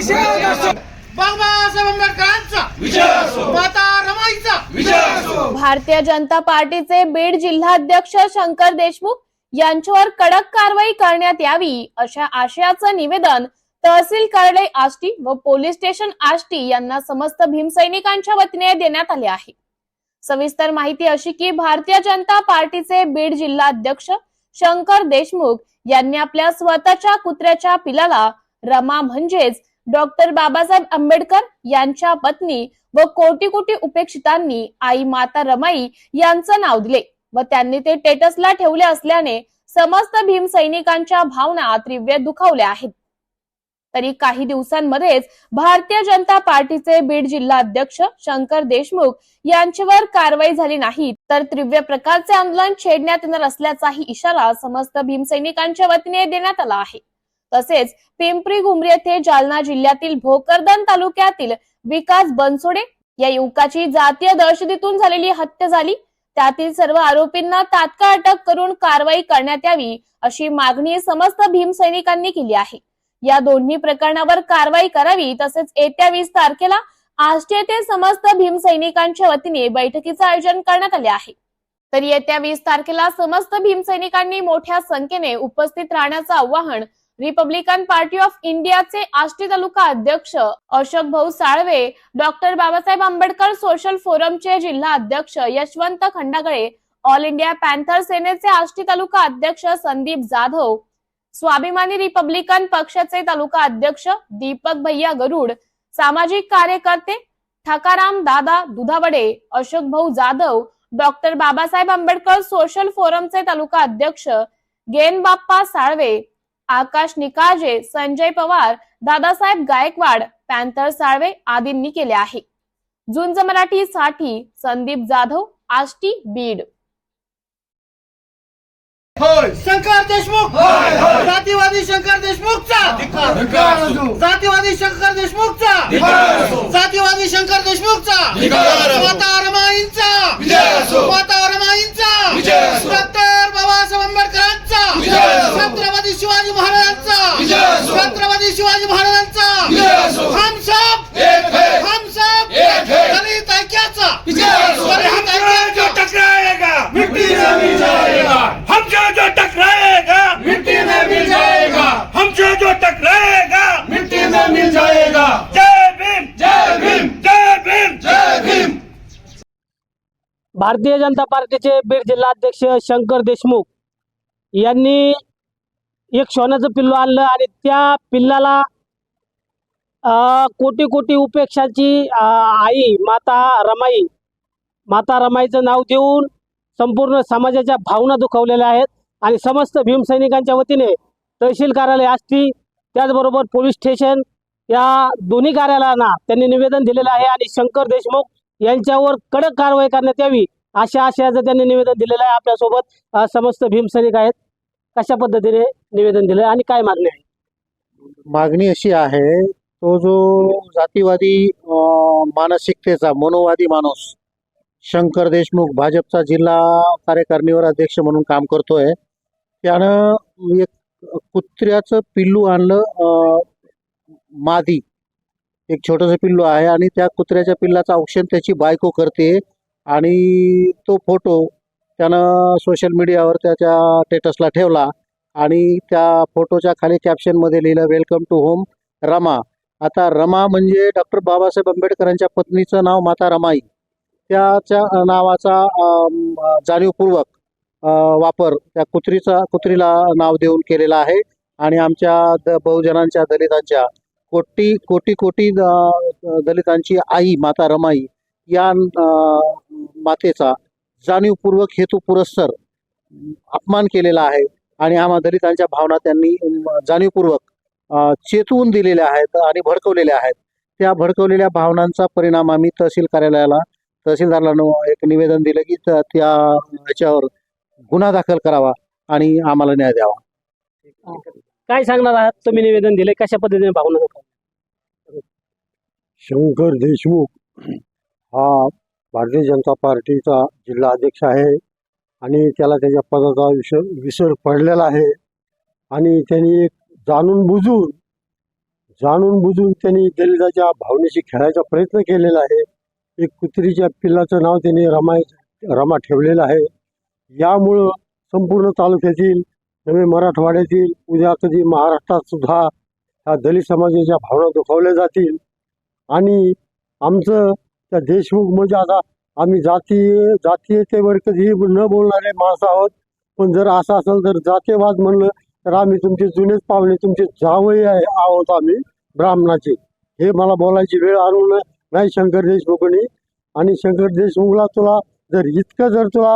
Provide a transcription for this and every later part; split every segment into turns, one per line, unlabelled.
बाबासाहेब आंबेडकरांचा. माता रमाईचा.
भारतीय जनता पार्टीचे बीड जिल्हाध्यक्ष शंकर देशमुख यांच्यावर कडक कारवाई करण्यात यावी अशा आशयाचं निवेदन तहसील कार्यालय आष्टी व पोलीस स्टेशन आष्टी यांना समस्त भीमसैनिकांच्या वतीने देण्यात आले आहे. सविस्तर माहिती अशी की भारतीय जनता पार्टीचे बीड जिल्हाध्यक्ष शंकर देशमुख यांनी आपल्या स्वतःच्या कुत्र्याच्या पिलाला रमा म्हणजेच डॉक्टर बाबासाहेब आंबेडकर यांच्या पत्नी व कोटी कोटी उपेक्षितांनी आई माता रमाई यांचं नाव दिले व त्यांनी ते टेटसला ठेवले असल्याने समस्त भीम सैनिकांच्या भावना तीव्र दुखावल्या आहेत. तरी काही दिवसांमध्येच भारतीय जनता पार्टीचे बीड जिल्हा अध्यक्ष शंकर देशमुख यांच्यावर कारवाई झाली नाही तर तीव्र प्रकारचे आंदोलन छेडण्यात येणार असल्याचाही इशारा समस्त भीमसैनिकांच्या वतीने देण्यात आला आहे. तसेच पिंपरी घुमरी येथे जालना जिल्ह्यातील भोकरदन तालुक्यातील विकास बनसोडे या युवकाची जातीय दहशतीतून झालेली हत्या झाली. त्यातील सर्व आरोपींना तात्काळ अटक करून कारवाई करण्यात यावी अशी मागणी समस्त भीमसैनिकांनी केली आहे. या दोन्ही प्रकरणावर कारवाई करावी तसेच येत्या वीस तारखेला आष्टी येथे समस्त भीमसैनिकांच्या वतीने बैठकीचे आयोजन करण्यात आले आहे. तर येत्या वीस तारखेला समस्त भीमसैनिकांनी मोठ्या संख्येने उपस्थित राहण्याचं आवाहन रिपब्लिकन पार्टी ऑफ इंडियाचे आष्टी तालुका अध्यक्ष अशोक भाऊ साळवे डॉक्टर बाबासाहेब आंबेडकर सोशल फोरमचे जिल्हा अध्यक्ष Yashwant Khandagale all India Panther सेनेचे आष्टी तालुका अध्यक्ष संदीप जाधव स्वाभिमानी रिपब्लिकन पक्षाचे तालुका अध्यक्ष दीपक भैया गरुड सामाजिक कार्यकर्ते ठकाराम दादा दुधावडे अशोक भाऊ जाधव डॉक्टर बाबासाहेब आंबेडकर सोशल फोरमचे तालुका अध्यक्ष गेन बाप्पा साळवे आकाश निकाळजे संजय पवार दादासाहेब गायकवाड पॅन्थर साळवे आदींनी केले आहे. झुंज मराठी साठी संदीप जाधव आष्टी बीड.
शंकर देशमुख. जातीवादी शंकर देशमुखचा. जातीवादी शंकर देशमुखचा. जातीवादी शंकर देशमुखचा. माता रमाईंचा माता रमाईंचा डॉक्टर बाबासाहेब आंबेडकरांचा छत्रपती शिवाजी महाराजांचा छत्रपती शिवाजी महाराजांचा हम सब हम सब दलित ऐक्याचा दलित ऐक्याचा
टकराएगा मिट्टी में मिल जाएगा हमसे जो टकराएगा
मिट्टी में मिल जाएगा
हमसे जो टकराएगा
मिट्टी में मिल जाएगा
जय भीम
जय भीम
जय भीम
जय भीम
भारतीय जनता पार्टीचे बीड जिल्हाध्यक्ष शंकर देशमुख यांनी एक सोन्याचं पिल्लू आणलं आणि त्या पिल्लाला अं, कोटी कोटी उपेक्षाची आई माता रमाई माता रमाईचं नाव देऊन संपूर्ण समाजाच्या भावना दुखावलेल्या आहेत आणि समस्त भीमसैनिकांच्या वतीने तहसील कार्यालय असती त्याचबरोबर पोलीस स्टेशन या दोन्ही कार्यालयांना त्यांनी निवेदन दिलेलं आहे आणि शंकर देशमुख यांच्यावर कडक कारवाई करण्यात यावी अशा आशयाचं त्यांनी निवेदन दिलेलं आहे. आपल्यासोबत समस्त भीमसैनिक आहेत. कशा पद्धतीने निवेदन दिलं आणि काय मागणी आहे?
मागणी अशी आहे तो जो जातीवादी अं, मानसिकतेचा मनोवादी माणूस शंकर देशमुख भाजपचा जिल्हा कार्यकारिणीवर अध्यक्ष म्हणून काम करतोय त्यानं एक कुत्र्याचं पिल्लू आणलं अं, मादी. एक छोटंसं पिल्लू आहे आणि त्या कुत्र्याच्या पिल्लाचं औक्षण त्याची बायको करते. आणि तो फोटो त्यानं सोशल मीडियावर त्याच्या स्टेटसला ठेवला. आणि त्या फोटोच्या खाली कॅप्शनमध्ये लिहिलं वेलकम टू होम रमा. आता रमा म्हणजे डॉक्टर बाबासाहेब आंबेडकरांच्या पत्नीचं नाव माता रमाई. त्याच्या नावाचा जाणीवपूर्वक वापर त्या कुत्रीचा कुत्रीला नाव देऊन केलेला आहे. आणि आमच्या द बहुजनांच्या दलितांच्या कोटी कोटी कोटी दलितांची आई माता रमाई या मातेचा जाणीवपूर्वक हेतू पुरस्सर अपमान केलेला आहे आणि आम्हा दलितांच्या भावना त्यांनी जाणीवपूर्वक चेतवून दिलेल्या आहेत आणि भडकवलेल्या आहेत. त्या भडकवलेल्या भावनांचा परिणाम आम्ही तहसील कार्यालयाला तहसीलदाराला एक निवेदन दिलं की त्या याच्यावर गुन्हा दाखल करावा आणि आम्हाला न्याय द्यावा.
काय सांगणार आहात? तुम्ही निवेदन दिले कशा पद्धतीने भावना
शंकर देशमुख हा भारतीय जनता पार्टीचा जिल्हा अध्यक्ष आहे आणि त्याला त्याच्या पदाचा विसर विसर पडलेला आहे. आणि त्यांनी एक जाणून बुजून
जाणून बुजून त्यांनी दलिताच्या भावनेशी खेळायचा प्रयत्न केलेला आहे. एक कुत्रीच्या पिल्लाचं नाव त्यांनी रमा रमा ठेवलेलं आहे. यामुळं संपूर्ण तालुक्यातील नवे मराठवाड्यातील उद्या कधी महाराष्ट्रात सुद्धा ह्या दलित समाजाच्या भावना दुखावल्या जातील. आणि आमचं त्या देशमुख म्हणजे आता आम्ही जाती जातीयतेवर कधी न बोलणारे माणसं आहोत. पण जर असं असेल तर जातीयवाद म्हणलं तर आम्ही तुमचे जुनेच पाहुणे तुमचे जावई आहे आहोत आम्ही ब्राह्मणाचे. हे मला बोलायची वेळ आणून नाही शंकर देशमुखनी. आणि शंकर देशमुखला तुला जर इतकं जर तुला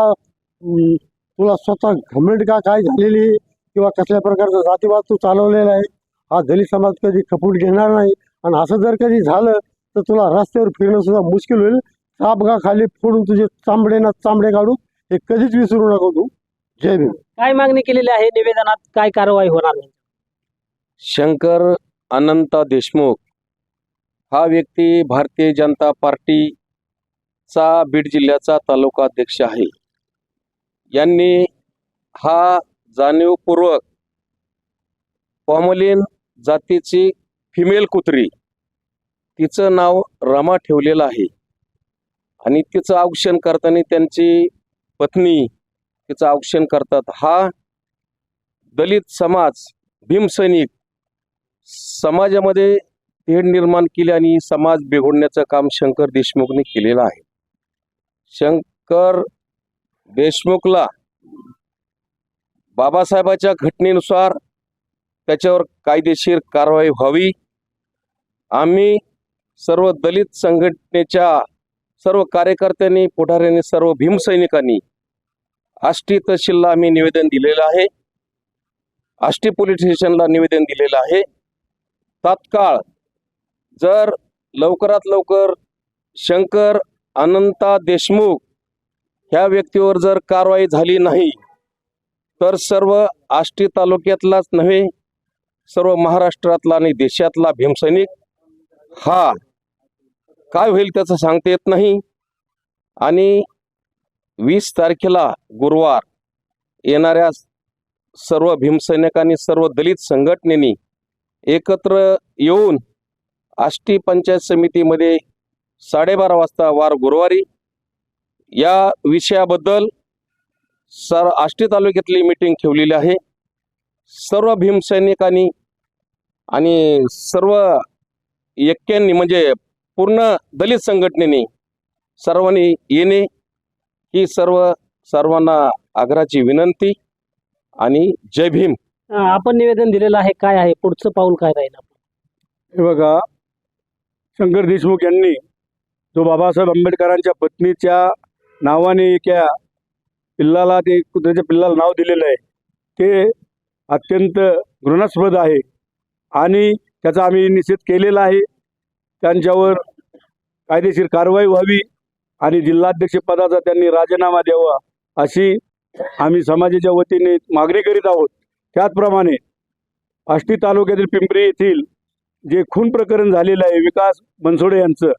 तुला स्वतः घमंड का काय झालेली किंवा कसल्या प्रकारचा जातीवाद तू चालवलेला आहे? हा दलित समाज कधी खपून घेणार नाही. आणि असं जर कधी झालं तर तुला रस्त्यावर फिरणं सुद्धा मुश्किल होईल. चापगा खाली फोडून तुझे चांबडे ना चांबडे काढू हे कधीच विसरू नको तू. जय भीम.
काय मागणी केलेली आहे? निवेदनात काय कारवाई होणार नाही?
शंकर अनंता देशमुख. हा व्यक्ती भारतीय जनता पार्टीचा बीड जिल्ह्याचा तालुका अध्यक्ष आहे. यांनी हा जाणीवपूर्वक पॉमलिन जातीची फिमेल कुत्री तिचं नाव रमा ठेवलेलं आहे. आणि तिचं औक्षण करताना त्यांची पत्नी तिचं औक्षण करतात. हा दलित समाज भीमसैनिक समाजामध्ये तेढ निर्माण केली आणि समाज बिघडण्याचं काम शंकर देशमुखने केलेलं आहे. शंकर देशमुखला बाबासाहेबाच्या घटनेनुसार त्याच्यावर कायदेशीर कारवाई व्हावी. आम्ही सर्व दलित संघटनेच्या सर्व कार्यकर्त्यांनी पुढाऱ्यांनी सर्व भीमसैनिकांनी आष्टी तहसीलला आम्ही निवेदन दिलेलं आहे. आष्टी पोलीस स्टेशनला निवेदन दिलेलं आहे. तात्काळ जर लवकरात लवकर शंकर अनंता देशमुख ह्या व्यक्तीवर जर कारवाई झाली नाही तर सर्व आष्टी तालुक्यातलाच नव्हे सर्व महाराष्ट्रातला आणि देशातला भीमसैनिक हा काय होईल त्याचं सांगता येत नाही. आणि वीस तारखेला गुरुवार येणाऱ्या सर्व भीमसैनिकांनी सर्व दलित संघटनेनी एकत्र येऊन आष्टी पंचायत समितीमध्ये साडेबारा वाजता वार गुरुवारी या विषयाबद्दल सर आष्टी तालुक्यातली मीटिंग ठेवलेली आहे. सर्व भीमसैनिकांनी आणि सर्व एक्क्यांनी म्हणजे पूर्ण दलित संघटनेने सर्वांनी येणे ही सर्व सर्वांना आग्रहाची विनंती आणि जय भीम.
आपण निवेदन दिलेलं आहे काय आहे? पुढचं पाऊल काय राहील
हे बघा शंकर देशमुख यांनी जो बाबासाहेब आंबेडकरांच्या पत्नीच्या नावाने एका पिल्लाला ते कुत्र्याच्या पिल्लाला नाव दिलेलं आहे. ते अत्यंत घृणास्पद आहे आणि त्याचा आम्ही निषेध केलेला आहे. त्यांच्यावर कायदेशीर कारवाई व्हावी आणि जिल्हाध्यक्ष पदाचा त्यांनी राजीनामा द्यावा अशी आम्ही समाजाच्या वतीने मागणी करीत आहोत. त्याचप्रमाणे आष्टी तालुक्यातील पिंपरी येथील जे खून प्रकरण झालेलं आहे विकास बनसोडे यांचं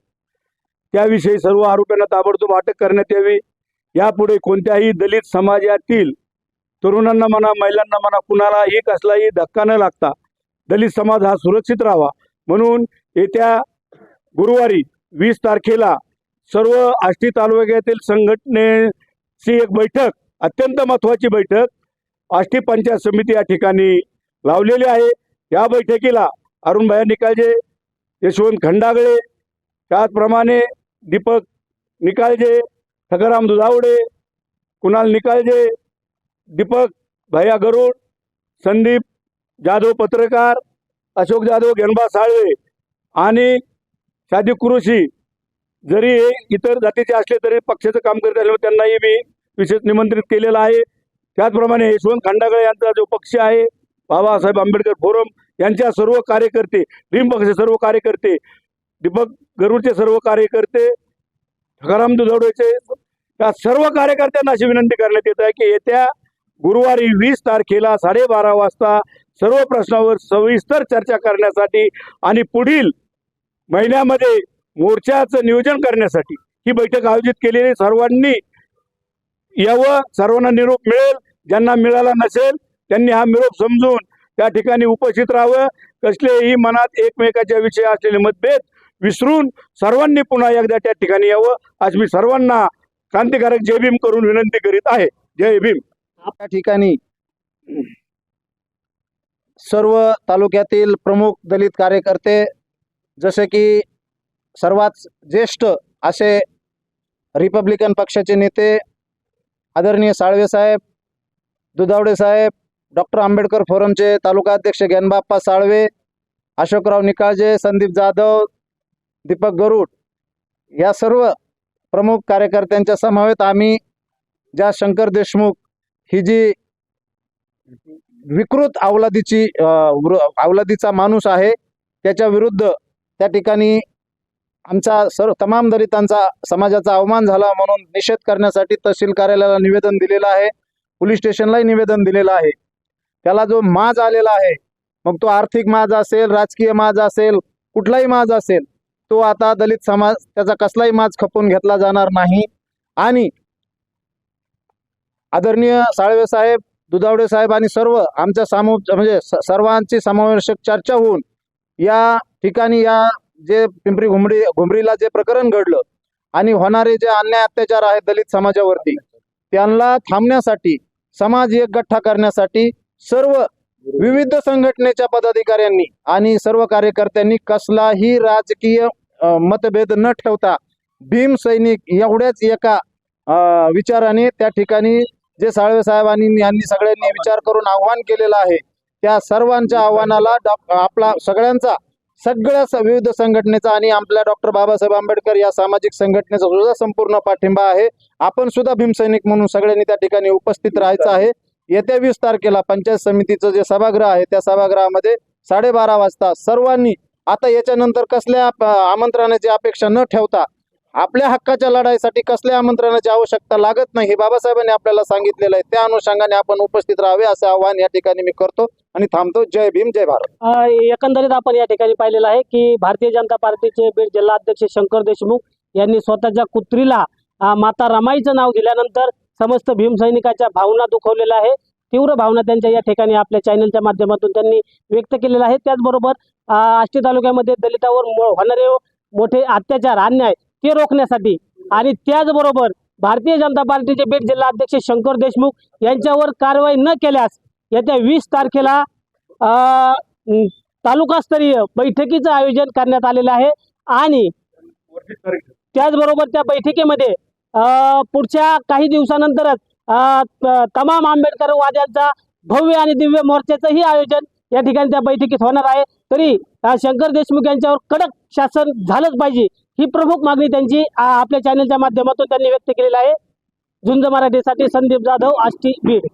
त्याविषयी सर्व आरोपींना ताबडतोब अटक करण्यात यावी. यापुढे कोणत्याही दलित समाजातील तरुणांना म्हणा महिलांना म्हणा कुणालाही कसलाही धक्का न लागता दलित समाज हा सुरक्षित राहावा. म्हणून येत्या गुरुवारी वीस तारखेला सर्व आष्टी तालुक्यातील संघटनेची एक बैठक अत्यंत महत्त्वाची बैठक आष्टी पंचायत समिती या ठिकाणी लावलेली आहे. या बैठकीला अरुणभाया निकाळजे यशवंत खंडागळे त्याचप्रमाणे दीपक निकाळजे ठगराम दुधावडे कुणाल निकाळजे दीपक भैया गरुड संदीप जाधव पत्रकार अशोक जाधव गेनबा साळवे आणि सादिक कुरुशी. जरी हे इतर जातीचे असले तरी पक्षाचं काम करत असल्यामुळे त्यांनाही मी विशेष निमंत्रित केलेलं आहे. त्याचप्रमाणे यशवंत खंडागळे यांचा जो पक्ष आहे बाबासाहेब आंबेडकर फोरम यांच्या सर्व कार्यकर्ते भीम पक्षाचे सर्व कार्यकर्ते दीपक गरुडचे सर्व कार्यकर्ते ठकाराम दुधवडेचे या सर्व कार्यकर्त्यांना अशी विनंती करण्यात येत आहे की येत्या गुरुवारी वीस तारखेला साडेबारा वाजता सर्व प्रश्नावर सविस्तर चर्चा करण्यासाठी आणि पुढील महिन्यामध्ये मोर्चाचं नियोजन करण्यासाठी ही बैठक आयोजित केलेली सर्वांनी यावं सर्वांना निरोप मिळेल ज्यांना मिळाला नसेल त्यांनी हा निरोप समजून त्या ठिकाणी उपस्थित राहावं. कसलेही मनात एकमेकाच्या विषयी असलेले मतभेद विसरून सर्वांनी पुन्हा एकदा त्या ठिकाणी यावं. आज मी सर्वांना क्रांतिकारक जय भीम करून विनंती करीत आहे. जय भीम.
त्या ठिकाणी सर्व तालुक्यातील प्रमुख दलित कार्यकर्ते जसे की सर्वात ज्येष्ठ असे रिपब्लिकन पक्षाचे नेते आदरणीय साळवे साहेब दुधावडे साहेब डॉक्टर आंबेडकर फोरमचे तालुका अध्यक्ष ज्ञानबाप्पा साळवे अशोकराव निकाळजे संदीप जाधव दीपक गरुड या सर्व प्रमुख कार्यकर्त्यांच्या समवेत आम्ही ज्या शंकर देशमुख ही जी विकृत अवलादीची अवलादीचा माणूस आहे त्याच्या विरुद्ध त्या ठिकाणी आमचा सर्व तमाम दलितांचा समाजाचा अवमान झाला म्हणून निषेध करण्यासाठी तहसील कार्यालयाला निवेदन दिलेलं आहे पोलीस स्टेशनलाही निवेदन दिलेलं आहे. त्याला जो माज आलेला आहे मग तो आर्थिक माज असेल राजकीय माज असेल कुठलाही माज असेल तो आता दलित समाज त्याचा कसलाही माज खपून घेतला जाणार नाही. आणि आदरणीय साळवे साहेब दुधावडे साहेब आणि सर्व आमच्या सामो म्हणजे सर्वांची समावेशक चर्चा होऊन या ठिकाणी या जे पिंपरी घुमडी घुमरीला जे प्रकरण घडलं आणि होणारे जे अन्याय अत्याचार आहेत दलित समाजावरती त्यांना थांबण्यासाठी समाज एक गठ्ठा करण्यासाठी सर्व विविध संघटनेच्या पदाधिकाऱ्यांनी आणि सर्व कार्यकर्त्यांनी कसलाही राजकीय मतभेद न ठेवता भीम सैनिक एवढ्याच एका विचाराने त्या ठिकाणी जे साळवे साहेबांनी यांनी सगळ्यांनी विचार करून आव्हान केलेलं आहे त्या सर्वांच्या आव्हानाला आपला सगळ्यांचा सगळ्या विविध संघटनेचा आणि आपल्या डॉक्टर बाबासाहेब आंबेडकर या सामाजिक संघटनेचा सुद्धा संपूर्ण पाठिंबा आहे. आपण सुद्धा भीमसैनिक म्हणून सगळ्यांनी त्या ठिकाणी उपस्थित राहायचं आहे. येत्या वीस तारखेला पंचायत समितीचं जे सभागृह आहे त्या सभागृहामध्ये साडेबारा वाजता सर्वांनी आता याच्यानंतर कसल्या आमंत्रणाची अपेक्षा न ठेवता आपल्या हक्काच्या लढाईसाठी कसल्या आमंत्रणाची आवश्यकता लागत नाही हे बाबासाहेबांनी आपल्याला सांगितलेलं आहे. त्या अनुषंगाने आपण उपस्थित राहावे असे आवाहन या ठिकाणी मी करतो आणि थांबतो. जय भीम जय भारत.
एकंदरीत आपण या ठिकाणी पाहिलेलं आहे की भारतीय जनता पार्टीचे बीड जिल्हा अध्यक्ष शंकर देशमुख यांनी स्वतःच्या कुत्रीला माता रमाईचं नाव दिल्यानंतर समस्त भीमसैनिकाच्या भावना दुखवलेल्या आहे तीव्र भावना त्यांच्या या ठिकाणी आपल्या चॅनलच्या माध्यमातून त्यांनी व्यक्त केलेला आहे त्याचबरोबर आष्टी तालुक्यामध्ये दलितावर मो- होणारे मोठे अत्याचार अन्याय ते रोखण्यासाठी आणि त्याचबरोबर भारतीय जनता पार्टीचे बीड जिल्हा अध्यक्ष शंकर देशमुख यांच्यावर कारवाई न केल्यास येत्या वीस तारखेला तालुकास्तरीय बैठकीचं आयोजन करण्यात आलेलं आहे आणि त्याचबरोबर त्या बैठकीमध्ये पुढच्या काही दिवसानंतरच तमाम आंबेडकरवाद्यांचा भव्य आणि दिव्य मोर्चाचंही आयोजन या ठिकाणी त्या बैठकीत होणार आहे. तरी शंकर देशमुख यांच्यावर कडक शासन झालंच पाहिजे ही प्रमुख मागणी त्यांची आपल्या चॅनलच्या माध्यमातून त्यांनी व्यक्त केलेली आहे. झुंज मराठीसाठी संदीप जाधव आष्टी बीड.